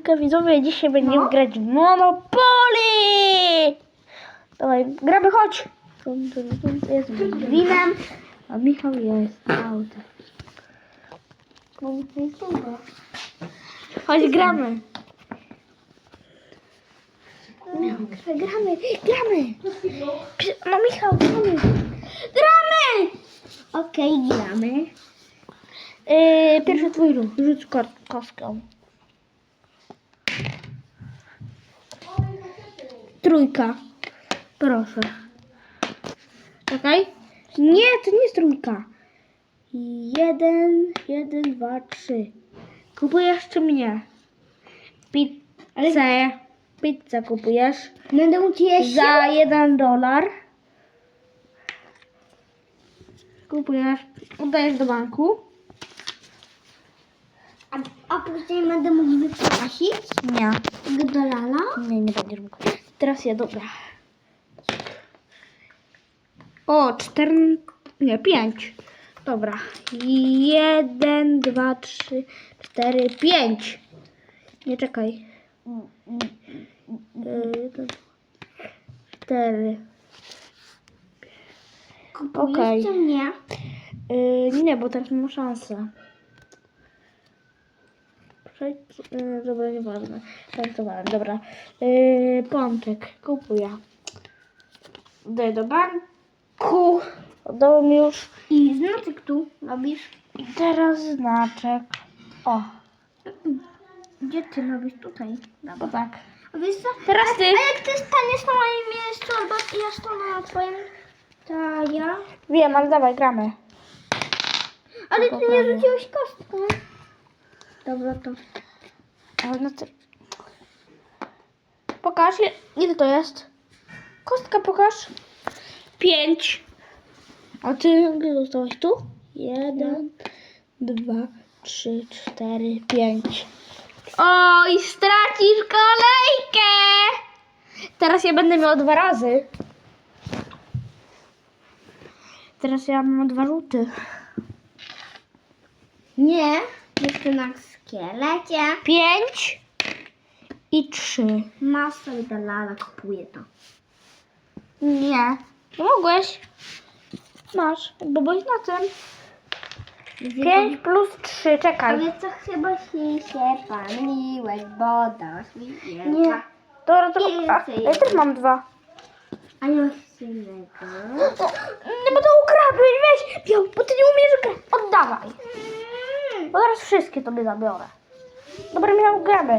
Hejka widzowie, dzisiaj będziemy No. grać w Monopoly! Dawaj, gramy, chodź! Jest Winem. a Michał jest autem. Chodź, gramy. Gramy, gramy. No Michał, gramy. Gramy! Okej, gramy. Yy, pierwszy twój ruch. Rzuć ko- kostką. Trójka. Proszę. Czekaj. Nie, to nie jest trójka. Jeden, jeden, dwa, trzy. Kupujesz czy mnie? Pizzę. Pizzę kupujesz Będę ciebie się... za jeden dolar. Kupujesz, oddajesz do banku. A, a później będę mógł wypłacić Nie. tego dolara. Nie, nie będziesz mógł. Teraz ja, dobra. O, cztery, nie, pięć. Dobra. Jeden, dwa, trzy, cztery, pięć. Nie czekaj. Jeden, cztery. Kupujesz Okej. czy nie? Yy, nie, bo teraz mam szansę. Przejdź, yy, dobra, nieważne. Żartowałem, dobra. Yy, pączek, kupuję. Daję do banku. Oddałem już. I znaczek tu robisz. I teraz znaczek. O, Gdzie ty robisz? Tutaj. bo tak. A wiesz co? Teraz ty. A jak ty staniesz na moim miejscu, albo ja stanę na twoim... To ja... Wiem, ale dawaj, gramy. Ale ty nie rzuciłeś kostką. Dobra, to... No. Pokaż, ile to jest? Kostka pokaż. Pięć. A ty gdzie zostałeś tu? Jeden, dwa, trzy, cztery, pięć. Oj, stracisz kolejkę! Teraz ja będę miał dwa razy. Teraz ja mam dwa rzuty. Nie. Jeszcze na szkielecie. Pięć i trzy. Masz sobie dolara, kupuję to. Nie. Mogłeś. Masz, bo byłeś na tym. 5 plus 3, A czekaj. wiesz co, chyba się, się paliłeś, bo dasz mi. Nie. Dobra, to I a, ja też mam dwa. A nie masz innego. O, nie, bo to ukradłeś, weź. Biał, bo ty nie umiesz grać. Oddawaj. Bo teraz wszystkie tobie zabiorę. Dobra, miał gramy.